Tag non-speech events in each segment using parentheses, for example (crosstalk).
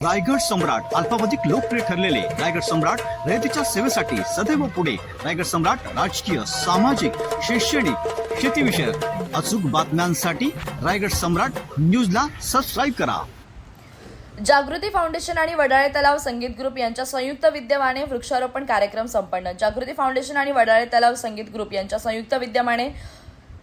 रायगड सम्राट अल्पावधिक लोकप्रिय ठरलेले रायगड सम्राट रयतेच्या सेवेसाठी सदैव पुढे. रायगड सम्राट राजकीय सामाजिक शैक्षणिक शेतीविषयक अचूक बातम्यांसाठी रायगड सम्राट न्यूजला सबस्क्राईब करा. जागृती फाउंडेशन आणि वडाळे तलाव संगीत ग्रुप यांच्या संयुक्त विद्यमाने वृक्षारोपण कार्यक्रम संपन्न. जागृती फाउंडेशन आणि वडाळे तलाव संगीत ग्रुप यांच्या संयुक्त विद्यमाने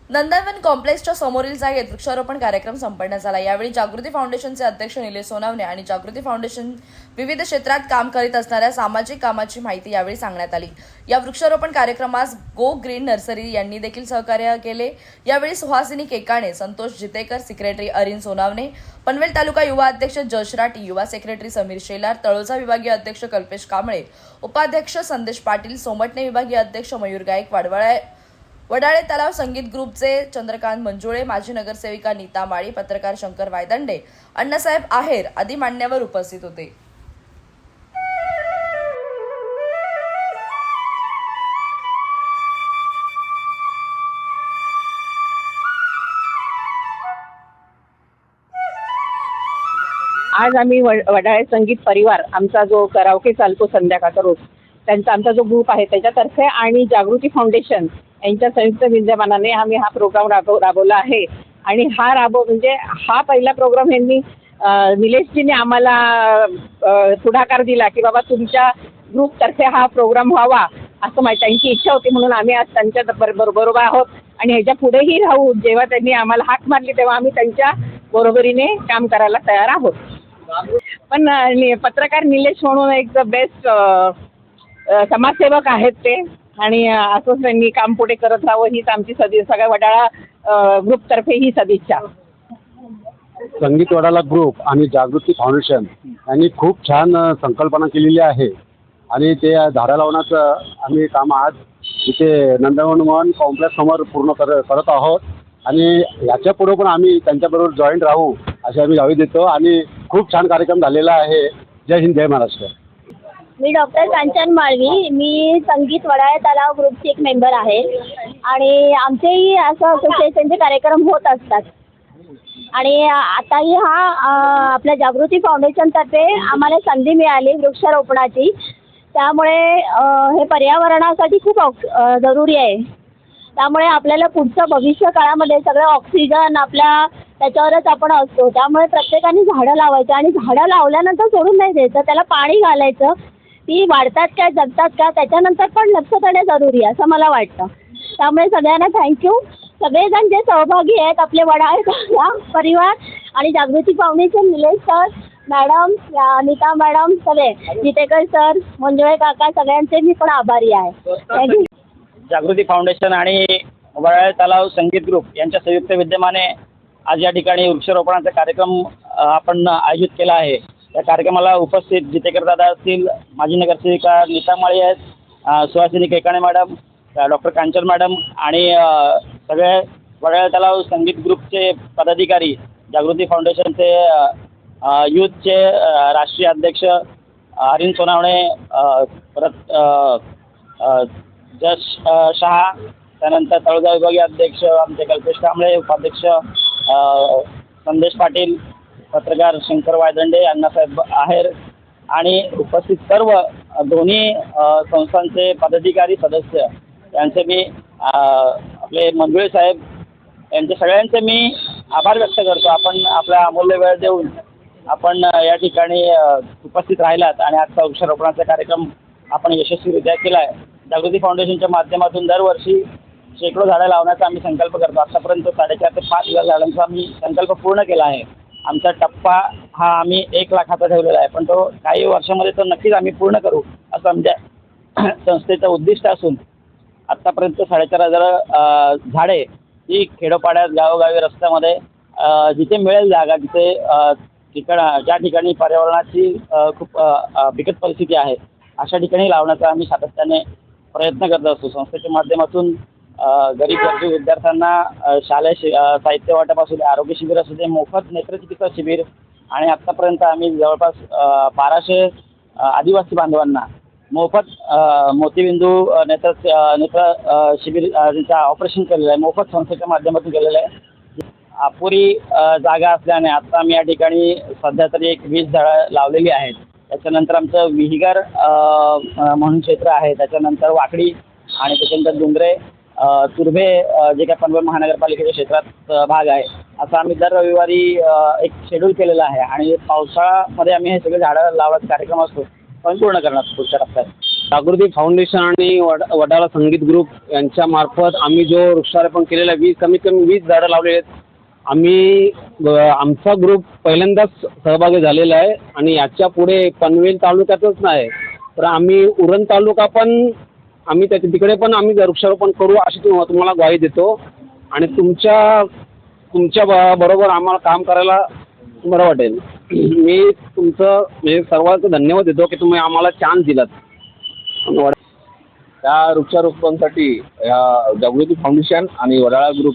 नंदनवन कॉम्प्लेक्सच्या समोरील जागेत वृक्षारोपण कार्यक्रम संपन्न झाला. यावेळी जागृती फाउंडेशनचे अध्यक्ष निलेश सोनावणे आणि जागृती फाउंडेशन विविध क्षेत्रात काम करीत असणाऱ्या सामाजिक कामाची माहिती यावेळी सांगण्यात आली. या वृक्षारोपण कार्यक्रमास गो ग्रीन नर्सरी यांनी देखील सहकार्य केले. यावेळी सुहासिनी केकाणे संतोष जितेकर सेक्रेटरी अरिन सोनावणे पनवेल तालुका युवा अध्यक्ष जश राठी युवा सेक्रेटरी समीर शेलार तळोजा विभागीय अध्यक्ष कल्पेश कांबळे उपाध्यक्ष संदेश पाटील सोमटणे विभागीय अध्यक्ष मयूर गायक वाडवळा वडाळे तलाव संगीत ग्रुपचे चंद्रकांत मंजुळे माजी नगरसेविका नीता माळी पत्रकार शंकर वायदंडे अण्णासाहेब आहेर आदी मान्यवर उपस्थित होते. आज आम्ही वडाळे संगीत परिवार आमचा जो करावके चालतो संध्याकाळचा रोज त्यांचा आमचा जो ग्रुप आहे त्याच्यातर्फे आणि जागृती फाउंडेशन यांच्या संयुक्त विद्यमानाने आम्ही हा प्रोग्राम राबव राबवला आहे. आणि हा राबव म्हणजे हा पहिला प्रोग्राम यांनी निलेशजीने आम्हाला पुढाकार दिला की बाबा तुमच्या ग्रुपतर्फे हा प्रोग्राम व्हावा असं माहिती त्यांची इच्छा होती. म्हणून आम्ही आज त्यांच्या बरोबर बरोबर आहोत. आणि ह्याच्या पुढेही राहू जेव्हा त्यांनी आम्हाला हाक मारली तेव्हा आम्ही त्यांच्या बरोबरीने काम करायला तयार आहोत. पण पत्रकार निलेश म्हणून एक द बेस्ट समाजसेवक आहेत ते. आणि असंच त्यांनी काम पुढे करत राहावं हीच आमची सदी सगळ्या वडाळा ग्रुपतर्फे ही सदिच्छा. संगीत वडाला ग्रुप आणि जागृती फाउंडेशन यांनी खूप छान संकल्पना केलेली आहे. आणि ते झाडं लावण्याचं आम्ही काम आज इथे नंदनवन कॉम्प्लेक्स समोर पूर्ण कर करत आहोत. आणि याच्यापुढे पण आम्ही त्यांच्याबरोबर जॉईंट राहू अशी आम्ही गावी देतो. आणि खूप छान कार्यक्रम झालेला आहे. जय हिंद जय महाराष्ट्र. मी डॉक्टर कांचन माळवी. मी संगीत वडाळे तलाव ग्रुपची एक मेंबर आहे. आणि आमचेही असं असोसिएशनचे कार्यक्रम होत असतात. आणि आताही हा आपल्या जागृती फाउंडेशनतर्फे आम्हाला संधी मिळाली वृक्षारोपणाची. त्यामुळे हे पर्यावरणासाठी खूप ऑक्स जरुरी आहे. त्यामुळे आपल्याला पुढचं भविष्य काळामध्ये सगळं ऑक्सिजन आपल्या त्याच्यावरच आपण असतो. त्यामुळे प्रत्येकाने झाडं लावायचं आणि झाडं लावल्यानंतर सोडून नाही द्यायचं. त्याला पाणी घालायचं. ती वाढतात काय जगतात का त्याच्यानंतर पण लक्ष देणे जरुरी आहे असं मला वाटतं. त्यामुळे सगळ्यांना थँक्यू सगळेजण जे सहभागी आहेत आपले वडाळे परिवार आणि Jagruti foundation Nilesh sir madam Neeta madam सगळे जितेकर सर मंजुळे काका सगळ्यांचे मी पण आभारी आहे. थँक्यू जागृती फाउंडेशन आणि वडाळे तलाव संगीत ग्रुप यांच्या संयुक्त विद्यमाने आज या ठिकाणी वृक्षारोपणाचा कार्यक्रम आपण आयोजित केला आहे. या कार्यक्रमाला उपस्थित जितेकर दादा असतील माजी नगरसेविका नीता माळी आहेत Suhasini Kekane madam doctor Kanchan madam आणि सगळे वडाळे तलाव संगीत ग्रुपचे पदाधिकारी जागृती फाउंडेशनचे अ, यूथचे राष्ट्रीय अध्यक्ष हरिन सोनावणे परत जश शहा त्यानंतर तळोजा विभागीय अध्यक्ष आमचे कल्पेश कांबळे उपाध्यक्ष संदेश पाटील पत्रकार शंकर वायदंडे अण्णासाहेब आहेर आणि उपस्थित सर्व दोन्ही संस्थांचे पदाधिकारी सदस्य यांचे मी आपले मंजुळे साहेब यांचे सगळ्यांचे मी आभार व्यक्त करतो. आपण आपला अमूल्य वेळ देऊन आपण या ठिकाणी उपस्थित राहिलात आणि आजचा वृक्षारोपणाचा कार्यक्रम आपण यशस्वीरित्या केला आहे जागृती फाउंडेशनच्या माध्यमातून दरवर्षी शेकडो झाडं लावण्याचा आम्ही संकल्प करतो. आतापर्यंत साडेचार ते पाच हजार झाडांचा आम्ही संकल्प पूर्ण केला आहे. आमचा टप्पा हा आम्ही एक लाखाचा ठेवलेला आहे. पण तो काही वर्षामध्ये तो नक्कीच आम्ही पूर्ण करू असं आमच्या (clears throat) संस्थेचं उद्दिष्ट असून आत्तापर्यंत साडेचार हजार झाडे ही खेडोपाड्यात गावोगावी रस्त्यामध्ये जिथे मिळेल जागा जिथे ठिकाण ज्या ठिकाणी पर्यावरणाची खूप बिकट परिस्थिती आहे अशा ठिकाणी लावण्याचा आम्ही सातत्याने प्रयत्न करत असतो. संस्थेच्या माध्यमातून गरीब गरजू विद्यार्थ्यांना शालेय शि साहित्य वाटप असू दे आरोग्य शिबिर असू दे मोफत नेत्रचिकित्सा शिबिर आणि आत्तापर्यंत आम्ही जवळपास बाराशे आदिवासी बांधवांना मोफत मोतीबिंदू नेत्र नेत्र शिबिर त्यांचं ऑपरेशन केलेलं आहे मोफत संस्थेच्या माध्यमातून केलेलं आहे. अपुरी जागा असल्याने आता आम्ही या ठिकाणी सध्या तरी एक वीस झाडं लावलेली आहेत. त्याच्यानंतर आमचं विहिगार म्हणून क्षेत्र आहे. त्याच्यानंतर वाकडी आणि त्याच्यानंतर डुंगरे तुर्भे जे काही पनवेल महानगरपालिकेच्या क्षेत्रात भाग आहे. असा आम्ही दर रविवारी एक शेड्यूल केलेला आहे. आणि पावसाळ्यामध्ये आम्ही हे सगळे झाडं लावायचा कार्यक्रम असतो पण पूर्ण करणार पुढच्या टप्प्यात. जागृती फाउंडेशन आणि वड वडाळा संगीत ग्रुप यांच्या मार्फत आम्ही जो वृक्षारोपण केलेलं आहे वीस कमीत कमी वीस झाडं लावलेले आहेत. आम्ही आमचा ग्रुप पहिल्यांदाच सहभागी झालेला आहे. आणि याच्यापुढे पनवेल तालुक्यातच नाही तर आम्ही उरण तालुका पण आम्ही त्या तिकडे पण आम्ही वृक्षारोपण करू अशी तुम तुम्हाला ग्वाही देतो. आणि तुमच्या तुमच्या ब- बरोबर आम्हाला काम करायला बरं वाटेल. मी तुमचं म्हणजे सर्वांचं धन्यवाद देतो की तुम्ही आम्हाला चान्स दिलात. त्या वृक्षारोपणासाठी या जागृती फाउंडेशन आणि वडाळा ग्रुप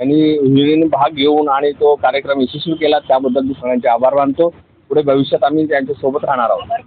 यांनी हिरिरीने भाग घेऊन आणि तो कार्यक्रम यशस्वी केला त्याबद्दल मी सगळ्यांचे आभार मानतो. पुढे भविष्यात आम्ही त्यांच्यासोबत राहणार आहोत.